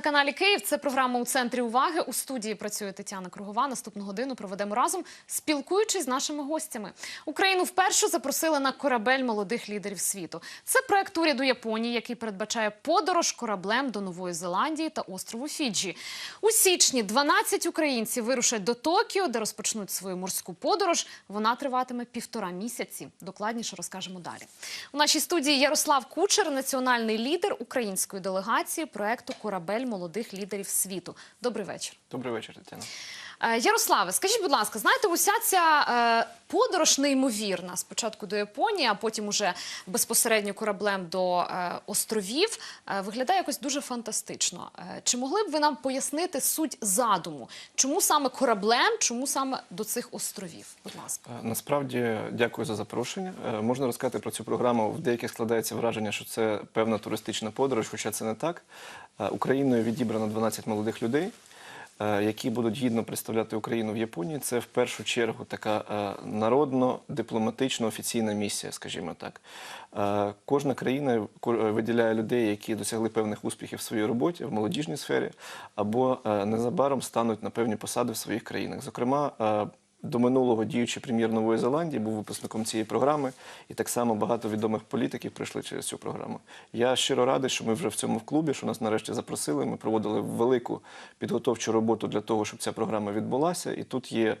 На каналі Київ. Це програма у центрі уваги. У студії працює Тетяна Кругова. Наступну годину проведемо разом, спілкуючись з нашими гостями. Україну вперше запросили на корабель молодих лідерів світу. Це проект уряду Японії, який передбачає подорож кораблем до Нової Зеландії та острову Фіджі. У січні 12 українців вирушать до Токіо, де розпочнуть свою морську подорож. Вона триватиме півтора місяці. Докладніше розкажемо далі. У нашій студії Ярослав Кучер, національний лідер української делегації проекту Корабель молодих лідерів світу. Добрий вечір. Добрий вечір, Тетяна. Е, Ярославе, скажіть, будь ласка, знаєте, уся ця е, подорож неймовірна спочатку до Японії, а потім уже безпосередньо кораблем до е, островів, виглядає якось дуже фантастично. Чи могли б ви нам пояснити суть задуму? Чому саме кораблем, чому саме до цих островів? Будь ласка. Насправді дякую за запрошення. Можна розказати про цю програму. В деяких складається враження, що це певна туристична подорож, хоча це не так. Україною відібрано 12 молодих людей. Е, Які будуть гідно представляти Україну в Японії, це в першу чергу така е, народно-дипломатична офіційна місія, скажімо так. Е, Кожна країна виділяє людей, які досягли певних успіхів в своїй роботі в молодіжній сфері, або незабаром стануть на певні посади в своїх країнах. Зокрема, до минулого діючий прем'єр Нової Зеландії був випускником цієї програми, і так само багато відомих політиків пройшли через цю програму. Я щиро радий, що ми вже в цьому клубі, що нас нарешті запросили. Ми проводили велику підготовчу роботу для того, щоб ця програма відбулася. І тут є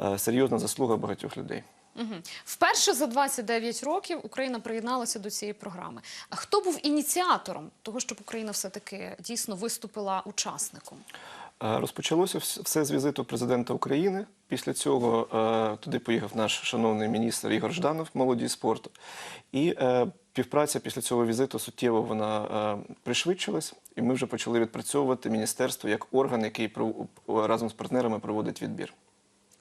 е, серйозна заслуга багатьох людей. Угу. Вперше за 29 років Україна приєдналася до цієї програми. А хто був ініціатором того, щоб Україна все-таки дійсно виступила учасником? Е, Розпочалося все з візиту президента України. Після цього е, туди поїхав наш шановний міністр Ігор Жданов, молоді і спорту. І е, співпраця після цього візиту суттєво вона пришвидшилась, і ми вже почали відпрацьовувати міністерство як орган, який разом з партнерами проводить відбір.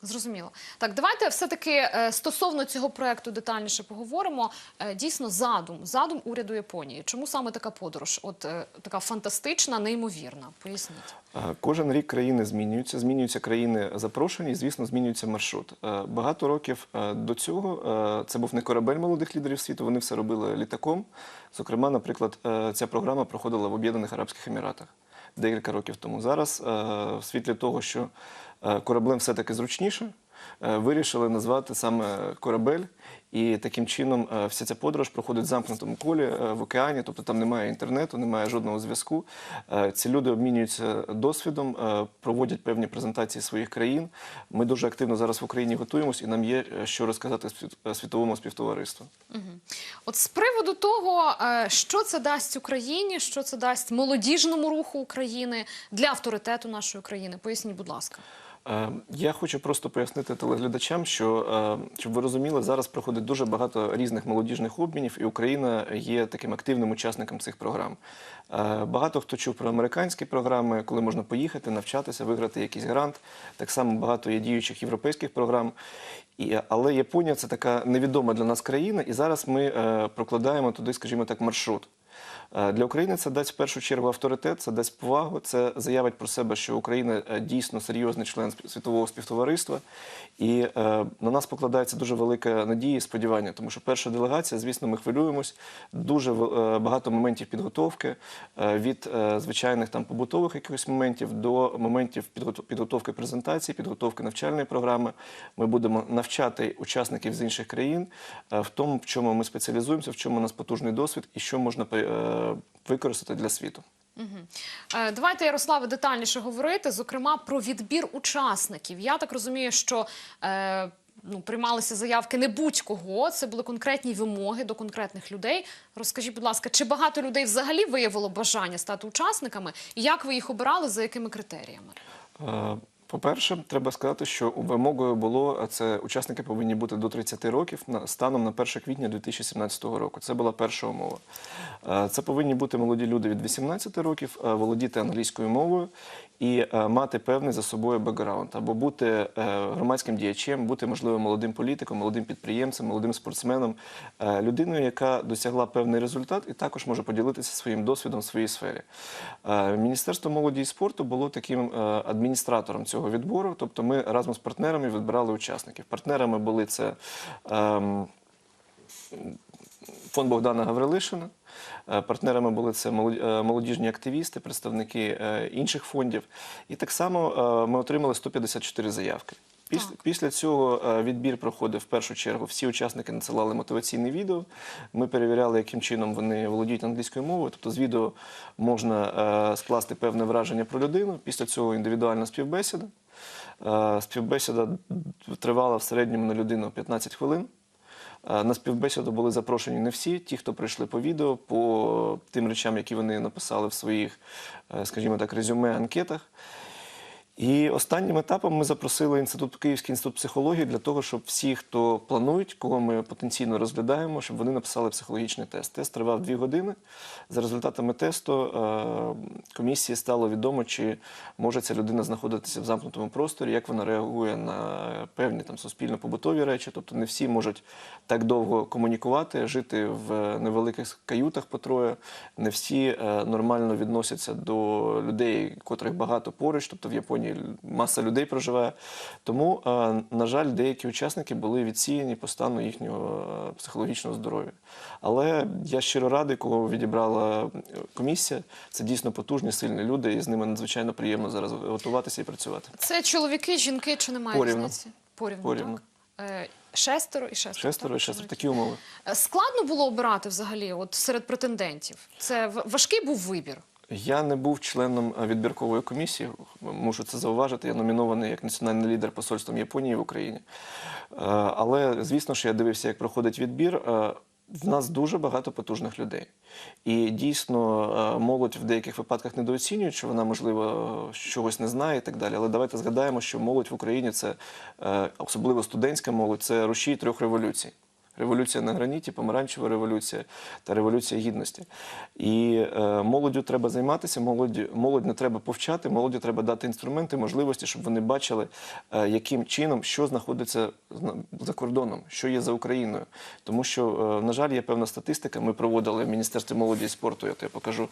Зрозуміло. Так, давайте все-таки е, стосовно цього проекту детальніше поговоримо. Е, Дійсно, задум, задум уряду Японії. Чому саме така подорож? От е, така фантастична, неймовірна. Поясніть. Кожен рік країни змінюються, змінюються країни запрошені, звісно, змінюється маршрут. Багато років до цього це був не корабель молодих лідерів світу, вони все робили літаком. Зокрема, наприклад, ця програма проходила в Об'єднаних Арабських Еміратах декілька років тому. Зараз, в світлі того, що кораблем все-таки зручніше, е, вирішили назвати саме корабель. І таким чином е, вся ця подорож проходить в замкнутому колі е, в океані, тобто там немає інтернету, немає жодного зв'язку. Е, Ці люди обмінюються досвідом, е, проводять певні презентації своїх країн. Ми дуже активно зараз в Україні готуємось, і нам є е, що розказати світ- е, світовому співтовариству. От з приводу того, е, що це дасть Україні, що це дасть молодіжному руху України для авторитету нашої країни. Поясніть, будь ласка. Е, Я хочу просто пояснити телеглядачам, що е, щоб ви розуміли, зараз проходить дуже багато різних молодіжних обмінів, і Україна є таким активним учасником цих програм. Е, Багато хто чув про американські програми, коли можна поїхати, навчатися, виграти якийсь грант. Так само багато є діючих європейських програм. Але Японія це така невідома для нас країна, і зараз ми прокладаємо туди, скажімо так, маршрут. Е, Для України це дасть в першу чергу авторитет, це дасть повагу, це заявить про себе, що Україна е, дійсно серйозний член світового співтовариства. І е, на нас покладається дуже велика надія і сподівання, тому що перша делегація, звісно, ми хвилюємось. Дуже багато моментів підготовки від звичайних там побутових якихось моментів до моментів підготовки презентації, підготовки навчальної програми. Ми будемо навчати учасників з інших країн в тому, в чому ми спеціалізуємося, в чому у нас потужний досвід і що можна е, використати для світу. Е, Давайте, Ярославе, детальніше говорити, зокрема про відбір учасників. Я так розумію, що е, ну, приймалися заявки не будь-кого, це були конкретні вимоги до конкретних людей. Розкажіть, будь ласка, чи багато людей взагалі виявило бажання стати учасниками? І як ви їх обирали, за якими критеріями? Е, По-перше, треба сказати, що вимогою було це учасники повинні бути до 30 років станом на 1 квітня 2017 року. Це була перша умова. Е, Це повинні бути молоді люди від 18 років, е, володіти англійською мовою і е, мати певний за собою бекграунд, або бути е, громадським діячем, бути можливо молодим політиком, молодим підприємцем, молодим спортсменом, е, людиною, яка досягла певний результат, і також може поділитися своїм досвідом в своїй сфері. Міністерство молоді і спорту було таким адміністратором цього відбору. Тобто, ми разом з партнерами відбирали учасників. Партнерами були це. Фонд Богдана Гаврилишина. Е, Партнерами були це е, молодіжні активісти, представники е, інших фондів. І так само ми отримали 154 заявки. Після, після цього відбір проходив в першу чергу. Всі учасники надсилали мотиваційне відео. Ми перевіряли, яким чином вони володіють англійською мовою. Тобто з відео можна скласти певне враження про людину. Після цього індивідуальна співбесіда. Співбесіда тривала в середньому на людину 15 хвилин. На співбесіду були запрошені не всі, ті, хто прийшли по відео, по тим речам, які вони написали в своїх, е, скажімо так, резюме, анкетах. І останнім етапом ми запросили інститут Київський інститут психології для того, щоб всі, хто планують, кого ми потенційно розглядаємо, щоб вони написали психологічний тест. Тест тривав дві години. За результатами тесту е, комісії стало відомо, чи може ця людина знаходитися в замкнутому просторі, як вона реагує на певні там суспільно-побутові речі. Тобто не всі можуть так довго комунікувати, жити в невеликих каютах по троє. Не всі е, нормально відносяться до людей, котрих багато поруч, тобто в Японії маса людей проживає. Тому, е, на жаль, деякі учасники були відсіяні по стану їхнього е, психологічного здоров'я. Але я щиро радий, кого відібрала комісія. Це дійсно потужні, сильні люди, і з ними надзвичайно приємно зараз готуватися і працювати. Це чоловіки, жінки чи немає Порівну. різниці? Порівну. Порівну. Так? Е, Шестеро і шестеро. Шестеро і шестеро такі умови. Складно було обирати взагалі от серед претендентів. Це важкий був вибір. Я не був членом е, відбіркової комісії, мушу це зауважити. Я номінований як національний лідер посольством Японії в Україні. Е, Але звісно, що я дивився, як проходить відбір. Е, В нас дуже багато потужних людей. І дійсно молодь в деяких випадках недооцінюють, що вона, можливо, чогось не знає і так далі. Але давайте згадаємо, що молодь в Україні це особливо студентська молодь, це рушій трьох революцій. Революція на граніті, помаранчева революція та революція гідності. І е, молоддю треба займатися, молодь, молодь не треба повчати, молоді треба дати інструменти, можливості, щоб вони бачили, е, яким чином, що знаходиться за кордоном, що є за Україною. Тому що, е, на жаль, є певна статистика. Ми проводили в Міністерстві молоді і спорту, я тобі покажу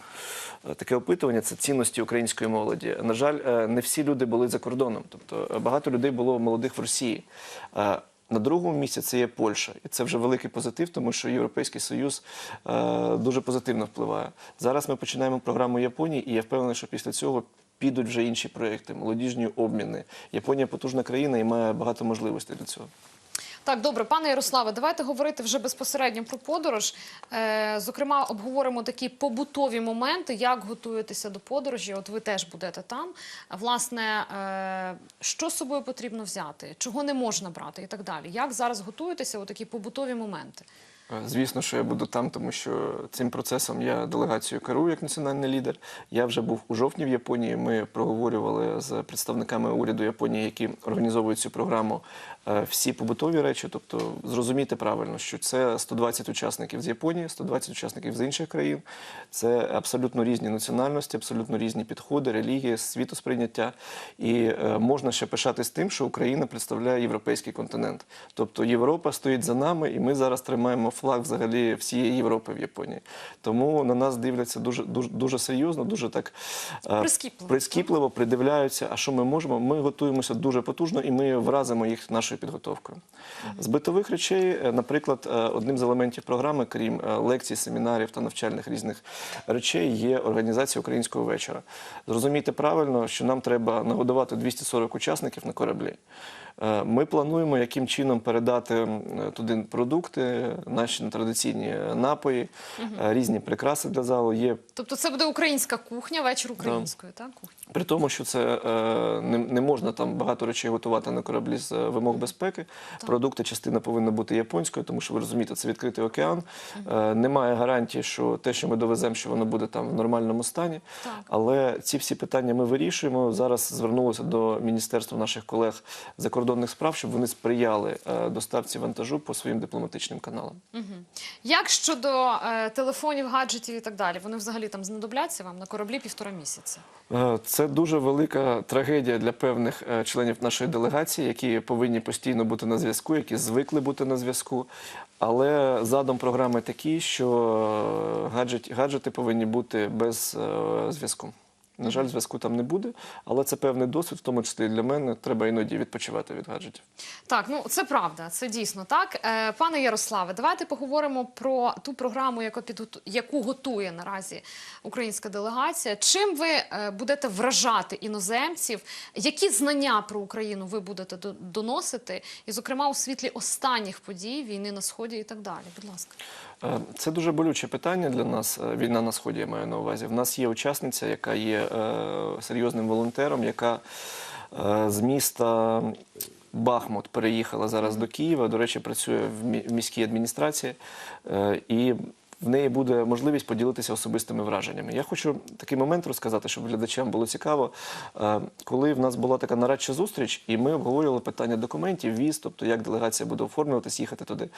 е, таке опитування. Це цінності української молоді. На жаль, е, не всі люди були за кордоном. Тобто е, багато людей було молодих в Росії. На другому місці це є Польща, і це вже великий позитив, тому що Європейський Союз е, дуже позитивно впливає. Зараз ми починаємо програму Японії, і я впевнений, що після цього підуть вже інші проекти, молодіжні обміни. Японія потужна країна і має багато можливостей для цього. Так, добре, пане Ярославе, давайте говорити вже безпосередньо про подорож. Е, зокрема, обговоримо такі побутові моменти, як готуєтеся до подорожі. От ви теж будете там. Власне, е, що з собою потрібно взяти, чого не можна брати і так далі. Як зараз готуєтеся у такі побутові моменти? Е, Звісно, що я буду там, тому що цим процесом я делегацією керую як національний лідер. Я вже був у жовтні в Японії. Ми проговорювали з представниками уряду Японії, які організовують цю програму, всі побутові речі. Тобто, зрозумійте правильно, що це 120 учасників з Японії, 120 учасників з інших країн. Це абсолютно різні національності, абсолютно різні підходи, релігії, світосприйняття. І е, можна ще пишатись тим, що Україна представляє європейський континент. Тобто Європа стоїть за нами, і ми зараз тримаємо флаг взагалі всієї Європи в Японії. Тому на нас дивляться дуже дуже, дуже серйозно, дуже так е, Прискіпливо, прискіпливо придивляються. А що ми можемо? Ми готуємося дуже потужно і ми вразимо їх нашою підготовкою. З битових речей, е, наприклад, е, одним з елементів програми, крім е, лекцій, семінарів та навчальних різних речей, є організація українського вечора. Зрозумійте правильно, що нам треба нагодувати 240 учасників на кораблі. Е, Ми плануємо, яким чином передати туди продукти, наші традиційні напої, е, різні прикраси для залу. Є Тобто, це буде українська кухня, вечір української, так? Кухня. при тому, що це е, не, не можна там багато речей готувати на кораблі з вимог безпеки. Продукти частина повинна бути японською, тому що ви розумієте, це відкритий океан. Немає гарантії, що те, що ми довеземо, що воно буде там в нормальному стані. Так. Але ці всі питання ми вирішуємо. Зараз звернулося до міністерства наших колег закордонних справ, щоб вони сприяли е, доставці вантажу по своїм дипломатичним каналам. Як щодо е, телефонів, гаджетів і так далі? Вони взагалі там знадобляться вам на кораблі півтора місяця. Е, Це дуже велика трагедія для певних членів нашої делегації, які повинні постійно бути на зв'язку, які звикли бути на зв'язку. Але задум програми такий, що гаджет, гаджети повинні бути без е, зв'язку. На жаль, зв'язку там не буде, але це певний досвід, в тому числі і для мене. Треба іноді відпочивати від гаджетів. Так, ну це правда, це дійсно так. Е, пане Ярославе, давайте поговоримо про ту програму, яку, підготу- яку готує наразі українська делегація. Чим ви е, будете вражати іноземців? Які знання про Україну ви будете до- доносити? І, зокрема, у світлі останніх подій, війни на сході і так далі. Будь ласка. Е, Це дуже болюче питання для нас. е, Війна на сході я маю на увазі. В нас є учасниця, яка є е, серйозним волонтером, яка з міста Бахмут переїхала зараз до Києва. До речі, працює в міській адміністрації. І в неї буде можливість поділитися особистими враженнями. Я хочу такий момент розказати, щоб глядачам було цікаво. Е, Коли в нас була така нарадча зустріч, і ми обговорювали питання документів, віз, тобто як делегація буде оформлюватись, їхати туди.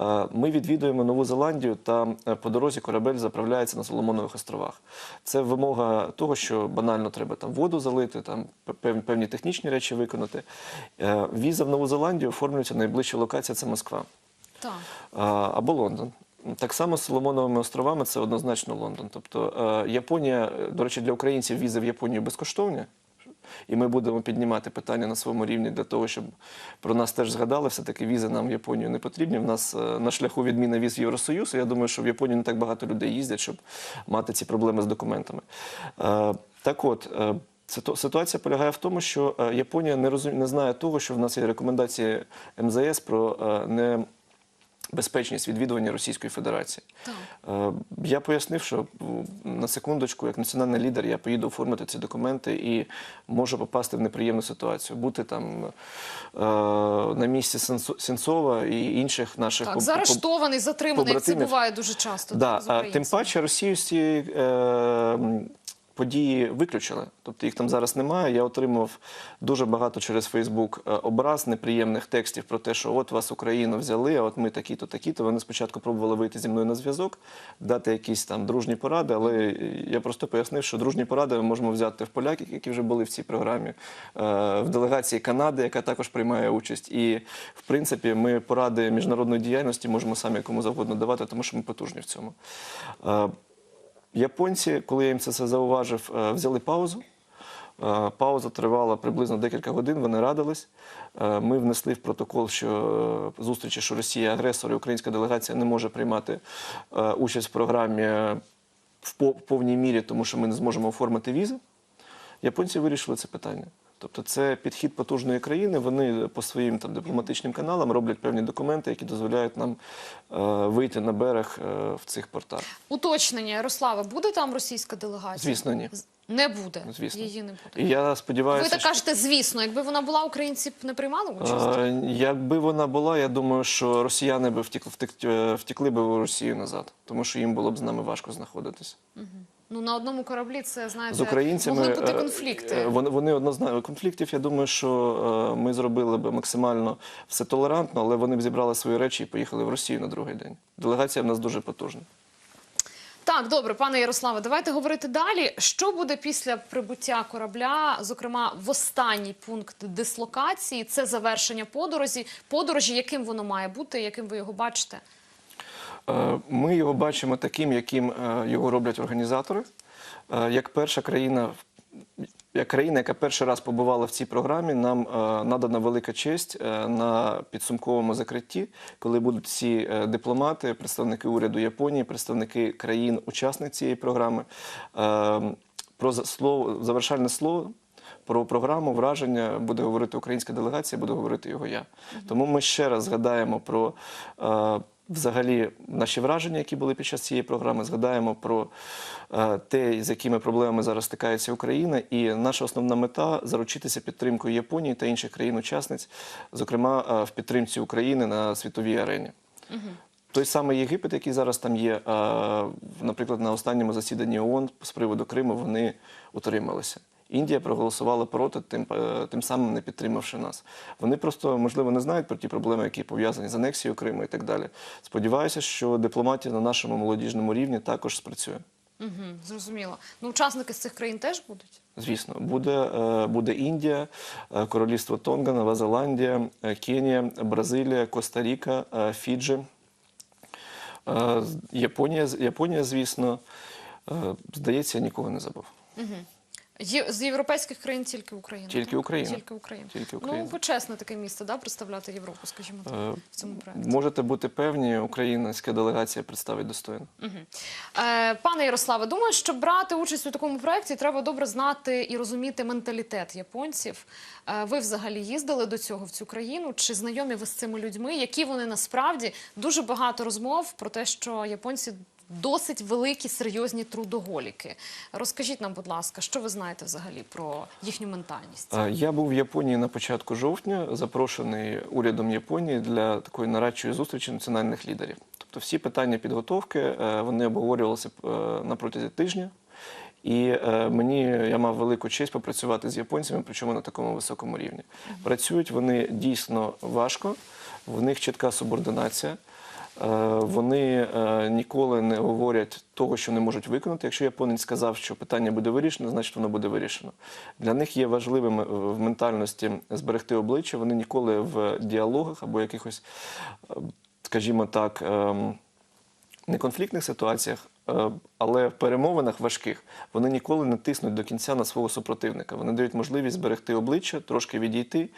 Е, Ми відвідуємо Нову Зеландію, та е, по дорозі корабель заправляється на Соломонових островах. Це вимога того, що банально треба там воду залити, там певні технічні речі виконати. Віза в Нову Зеландію оформлюється найближча локація це Москва Так. або Лондон. Так само з Соломоновими островами це однозначно Лондон. Тобто е, Японія, е, до речі, для українців візи в Японію безкоштовні. І ми будемо піднімати питання на своєму рівні для того, щоб про нас теж згадали. Все-таки візи нам в Японію не потрібні. В нас е, на шляху відміна віз в Євросоюз. Я думаю, що в Японію не так багато людей їздять, щоб мати ці проблеми з документами. Так от. Ситуація полягає в тому, що Японія не розум... не знає того, що в нас є рекомендації МЗС про е, не безпечність відвідування Російської Федерації. Так. Е, Я пояснив, що на секундочку, як національний лідер, я поїду оформити ці документи і можу попасти в неприємну ситуацію, бути там е, на місці Сенцова і інших наших Так, заарештований, затриманий, як це буває дуже часто. Да, з тим паче Росію з цієї події виключили. Тобто їх там зараз немає. Я отримав дуже багато через Фейсбук е, образ, неприємних текстів про те, що от вас Україну взяли, а от ми такі-то, такі-то. Вони спочатку пробували вийти зі мною на зв'язок, дати якісь там дружні поради, але я просто пояснив, що дружні поради ми можемо взяти в поляків, які вже були в цій програмі, е, в делегації Канади, яка також приймає участь. І в принципі, ми поради міжнародної діяльності можемо самі кому завгодно давати, тому що ми потужні в цьому. Японці, коли я їм це все зауважив, е, взяли паузу. Е, Пауза тривала приблизно декілька годин. Вони радились. Е, Ми внесли в протокол, що зустрічі, що Росія агресор і українська делегація не може приймати участь в програмі в повній мірі, тому що ми не зможемо оформити візи. Японці вирішили це питання. Тобто це підхід потужної країни. Вони по своїм там дипломатичним каналам роблять певні документи, які дозволяють нам е, вийти на берег е, в цих портах. Уточнення, Ярослава, буде там російська делегація? Звісно, ні. Не буде. Звісно. Її не буде. І я Ви сподіваюся, так що- кажете, звісно, якби вона була, українці б не приймали участь? Е, Якби вона була, я думаю, що росіяни би втекли, втек- втекли би в Росію назад, тому що їм було б з нами важко знаходитись. Ну на одному кораблі це знаєте, З українцями могли бути е, конфлікти. е, Вони, вони однозначно конфліктів. Я думаю, що е, ми зробили б максимально все толерантно, але вони б зібрали свої речі і поїхали в Росію на другий день. Делегація в нас дуже потужна. Так, добре, пане Ярославе, давайте говорити далі. Що буде після прибуття корабля, зокрема в останній пункт дислокації? Це завершення подорожі. Подорожі, яким воно має бути, яким ви його бачите? Е, Ми його бачимо таким, яким е, його роблять організатори. Е, Як перша країна, як країна, яка перший раз побувала в цій програмі, нам надана велика честь на підсумковому закритті, коли будуть всі дипломати, представники уряду Японії, представники країн-учасниць цієї програми. Про слово завершальне слово. Про програму враження буде говорити українська делегація, буде говорити його я. Тому ми ще раз згадаємо про взагалі наші враження, які були під час цієї програми. Згадаємо про е, те, з якими проблемами зараз стикається Україна. І наша основна мета заручитися підтримкою Японії та інших країн-учасниць, зокрема е, в підтримці України на світовій арені. Той самий Єгипет, який зараз там є, е, наприклад, на останньому засіданні ООН з приводу Криму, вони утрималися. Індія проголосувала проти, тим, е, тим самим не підтримавши нас. Вони просто, можливо, не знають про ті проблеми, які пов'язані з анексією Криму і так далі. Сподіваюся, що дипломатія на нашому молодіжному рівні також спрацює. Угу, зрозуміло. Ну, учасники з цих країн теж будуть? Звісно, буде, е, буде Індія, е, Королівство Тонга, Нова Зеландія, Кенія, Бразилія, Коста-Ріка, Фіджі, Японія, Японія, звісно. Здається, я нікого не забув. Є, з європейських країн тільки Україна. Тільки так? Україна. Тільки Україна. Тільки Ну, почесне таке місце, да, представляти Європу, скажімо так, Е, в цьому проєкті. Можете бути певні, українська делегація представить достойно. Е, Пане Ярославе, думаю, щоб брати участь у такому проєкті, треба добре знати і розуміти менталітет японців. Е, Ви взагалі їздили до цього в цю країну? Чи знайомі ви з цими людьми? Які вони насправді дуже багато розмов про те, що японці досить великі серйозні трудоголіки. Розкажіть нам, будь ласка, що ви знаєте взагалі про їхню ментальність? Я був в Японії на початку жовтня, запрошений урядом Японії для такої нарадчої зустрічі національних лідерів. Тобто всі питання підготовки е, вони обговорювалися е, на протязі тижня. І е, мені я мав велику честь попрацювати з японцями, причому на такому високому рівні. Працюють вони дійсно важко, в них чітка субординація. Е, Вони е, ніколи не говорять того, що не можуть виконати. Якщо японець сказав, що питання буде вирішено, значить воно буде вирішено. Для них є важливим в ментальності зберегти обличчя. Вони ніколи в діалогах або якихось, е, скажімо так, ем, неконфліктних ситуаціях, е, але в перемовинах важких вони ніколи не тиснуть до кінця на свого супротивника. Вони дають можливість зберегти обличчя, трошки відійти,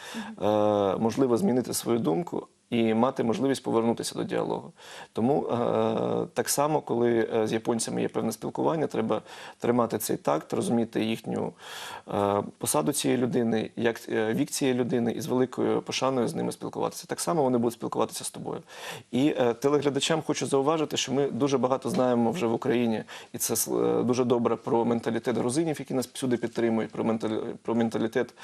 можливо, змінити свою думку. І мати можливість повернутися до діалогу. Тому е, так само, коли е, з японцями є певне спілкування, треба тримати цей такт, розуміти їхню е, посаду цієї людини, як вік цієї людини, і з великою пошаною з ними спілкуватися. Так само вони будуть спілкуватися з тобою. І телеглядачам хочу зауважити, що ми дуже багато знаємо вже в Україні, і це дуже добре про менталітет грузинів, які нас всюди підтримують, про менталі- про менталітет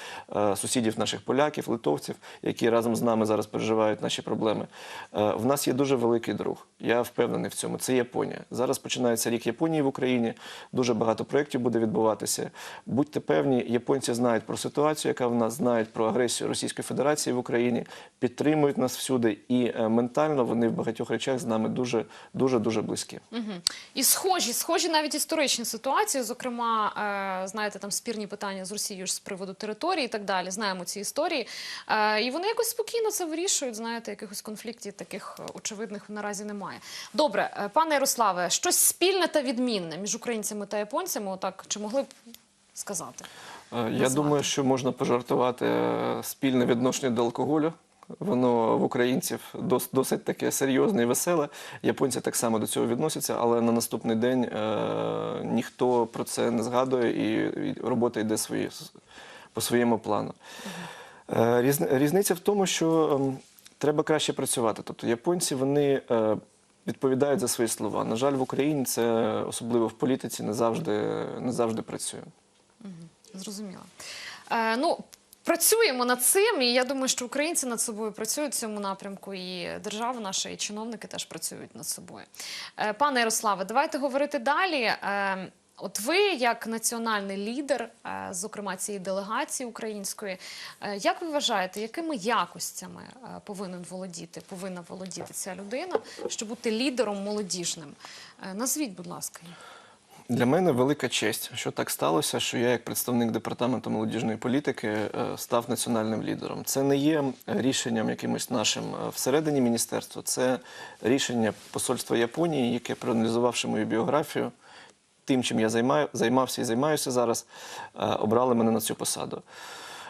сусідів наших поляків, литовців, які разом з нами зараз переживають наші проблеми. Е, В нас є дуже великий друг. Я впевнений в цьому. Це Японія. Зараз починається рік Японії в Україні. Дуже багато проєктів буде відбуватися. Будьте певні, японці знають про ситуацію, яка в нас знають про агресію Російської Федерації в Україні, підтримують нас всюди, і е, ментально вони в багатьох речах з нами дуже дуже дуже близькі. І схожі, схожі навіть історичні ситуації, зокрема, е, знаєте, там спірні питання з Росією з приводу території і так далі. Знаємо ці історії. І вони якось спокійно це вирішують. Знаєте, якихось конфліктів таких е, очевидних наразі немає. Добре, е, пане Ярославе, щось спільне та відмінне між українцями та японцями, отак чи могли б сказати? Е, Я назвати? думаю, що можна пожартувати спільне відношення до алкоголю. Воно в українців дос- досить таке серйозне і веселе. Японці так само до цього відносяться, але на наступний день е, ніхто про це не згадує, і, і робота йде свої, по своєму плану. Е, різни- різниця в тому, що ем, треба краще працювати. Тобто японці вони е, відповідають за свої слова. На жаль, в Україні це особливо в політиці не завжди, не завжди працює. Зрозуміло. Е, ну, працюємо над цим, і я думаю, що українці над собою працюють в цьому напрямку, і держава наша, і чиновники теж працюють над собою. Е, пане Ярославе, давайте говорити далі. От ви, як національний лідер, е, зокрема цієї делегації української, е, як ви вважаєте, якими якостями е, повинен володіти, повинна володіти ця людина, щоб бути лідером молодіжним? Назвіть, будь ласка. Для мене велика честь, що так сталося, що я, як представник департаменту молодіжної політики, став національним лідером. Це не є рішенням якимось нашим всередині міністерства, це рішення посольства Японії, яке проаналізувавши мою біографію, тим, чим я займаю, займався і займаюся зараз, е, обрали мене на цю посаду.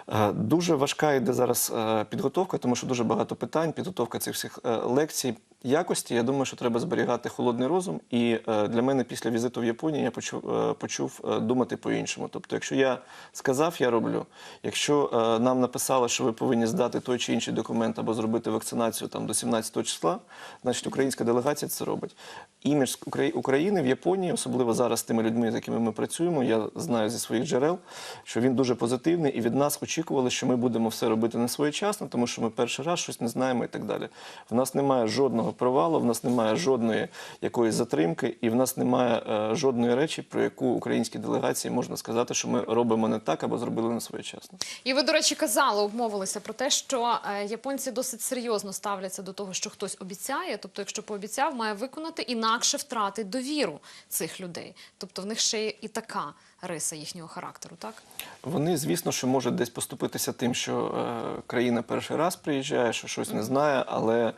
Е, Дуже важка йде зараз е, підготовка, тому що дуже багато питань, підготовка цих всіх лекцій. Якості, я думаю, що треба зберігати холодний розум. І е, для мене після візиту в Японію я почув, е, почув е, думати по-іншому. Тобто, якщо я сказав, я роблю. Якщо нам написали, що ви повинні здати той чи інший документ або зробити вакцинацію там до 17 числа, значить українська делегація це робить. Імідж Украї- України в Японії, особливо зараз з тими людьми, з якими ми працюємо, я знаю зі своїх джерел, що він дуже позитивний, і від нас очікували, що ми будемо все робити не своєчасно, тому що ми перший раз щось не знаємо і так далі. В нас немає жодного провалу, в нас немає жодної якоїсь затримки, і в нас немає е, жодної речі, про яку українські делегації можна сказати, що ми робимо не так або зробили не своєчасно. І ви, до речі, казали, обмовилися про те, що е, японці досить серйозно ставляться до того, що хтось обіцяє. Тобто, якщо пообіцяв, має виконати, інакше втратить довіру цих людей. Тобто, в них ще і така риса їхнього характеру, так? Вони, звісно, що можуть десь поступитися тим, що е, країна перший раз приїжджає, що щось не знає, але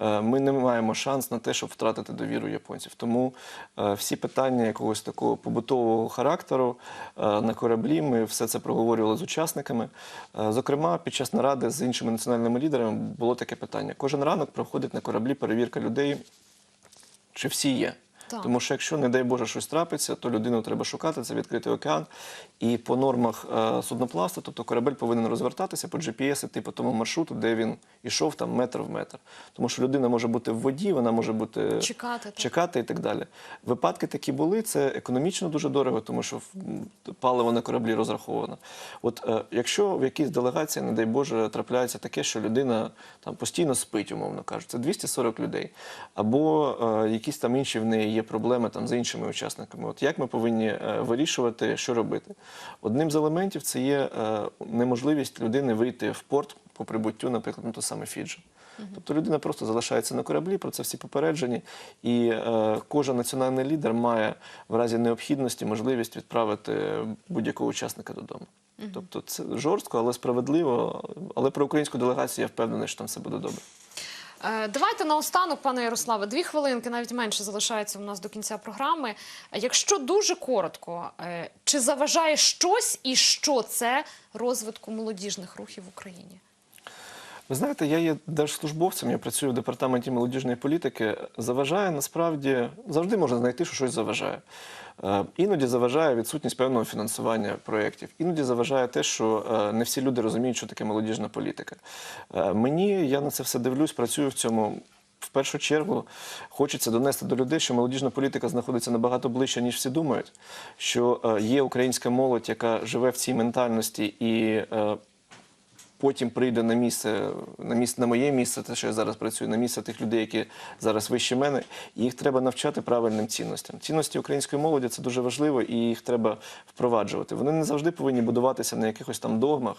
е, ми не маємо шанс на те, щоб втратити довіру японців. Тому е, всі питання якогось такого побутового характеру е, на кораблі ми все це проговорювали з учасниками. Е, зокрема, під час наради з іншими національними лідерами було таке питання: кожен ранок проходить на кораблі перевірка людей, чи всі є. Так. Тому що якщо, не дай Боже, щось трапиться, то людину треба шукати, це відкритий океан. І по нормах е, суднопласту, тобто корабель повинен розвертатися по GPS, іти по тому маршруту, де він ішов там метр в метр. Тому що людина може бути в воді, вона може бути Чекати, так. чекати і так далі. Випадки такі були, це економічно дуже дорого, тому що паливо на кораблі розраховано. От е, якщо в якійсь делегації, не дай Боже, трапляється таке, що людина там постійно спить, умовно кажуть, це 240 людей, або е, якісь там інші в неї є проблеми там з іншими учасниками. От як ми повинні е, вирішувати, що робити? Одним з елементів це є е, неможливість людини вийти в порт по прибуттю, наприклад, на то саме Фіджі. Тобто людина просто залишається на кораблі, про це всі попереджені, і е, кожен національний лідер має в разі необхідності можливість відправити будь-якого учасника додому. Тобто це жорстко, але справедливо. Але про українську делегацію я впевнений, що там все буде добре. Е, Давайте наостанок, пане Ярославе, дві хвилинки, навіть менше залишається у нас до кінця програми. Якщо дуже коротко, е, чи заважає щось і що це розвитку молодіжних рухів в Україні? Ви знаєте, я є держслужбовцем, я працюю в департаменті молодіжної політики. Заважає насправді завжди можна знайти, що щось заважає. Е, Іноді заважає відсутність певного фінансування проєктів. Іноді заважає те, що е, не всі люди розуміють, що таке молодіжна політика. Е, Мені я на це все дивлюсь, працюю в цьому. В першу чергу хочеться донести до людей, що молодіжна політика знаходиться набагато ближче, ніж всі думають. Що є українська молодь, яка живе в цій ментальності і потім прийде на місце, на місце, на моє місце, те, що я зараз працюю, на місце тих людей, які зараз вище мене, і їх треба навчати правильним цінностям. Цінності української молоді це дуже важливо, і їх треба впроваджувати. Вони не завжди повинні будуватися на якихось там догмах,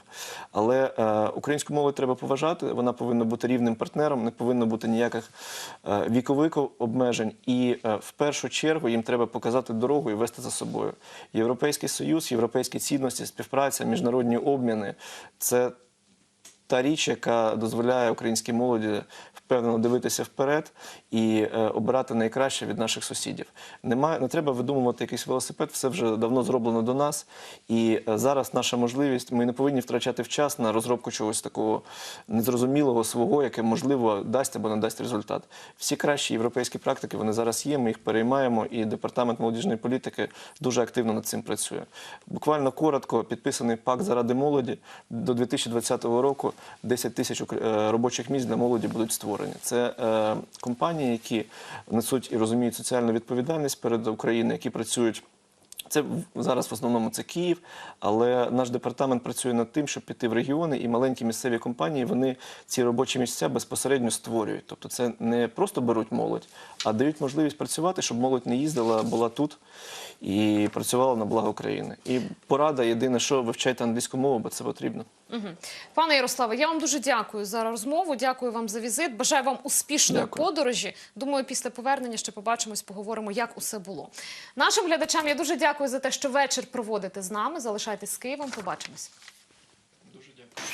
але е, українську молодь треба поважати. Вона повинна бути рівним партнером, не повинно бути ніяких е, вікових обмежень. І е, в першу чергу їм треба показати дорогу і вести за собою. Європейський союз, європейські цінності, співпраця, міжнародні обміни це та річ, яка дозволяє українській молоді впевнено дивитися вперед і е, обирати найкраще від наших сусідів. Немає, не треба видумувати якийсь велосипед, все вже давно зроблено до нас. І е, зараз наша можливість, ми не повинні втрачати час на розробку чогось такого незрозумілого свого, яке можливо дасть або не дасть результат. Всі кращі європейські практики вони зараз є. Ми їх переймаємо, і департамент молодіжної політики дуже активно над цим працює. Буквально коротко підписаний пакт заради молоді до 2020 року. 10 тисяч е, робочих місць для молоді будуть створені. Це е, компанії, які несуть і розуміють соціальну відповідальність перед Україною, які працюють. Це зараз в основному це Київ, але наш департамент працює над тим, щоб піти в регіони, і маленькі місцеві компанії вони ці робочі місця безпосередньо створюють. Тобто, це не просто беруть молодь, а дають можливість працювати, щоб молодь не їздила, була тут і працювала на благо України. І порада єдине, що вивчайте англійську мову, бо це потрібно. Пане Ярославе, я вам дуже дякую за розмову. Дякую вам за візит. Бажаю вам успішної дякую. подорожі. Думаю, після повернення ще побачимось, поговоримо, як усе було. Нашим глядачам я дуже дякую за те, що вечір проводите з нами. Залишайтесь з Києвом. Побачимось. Дуже дякую.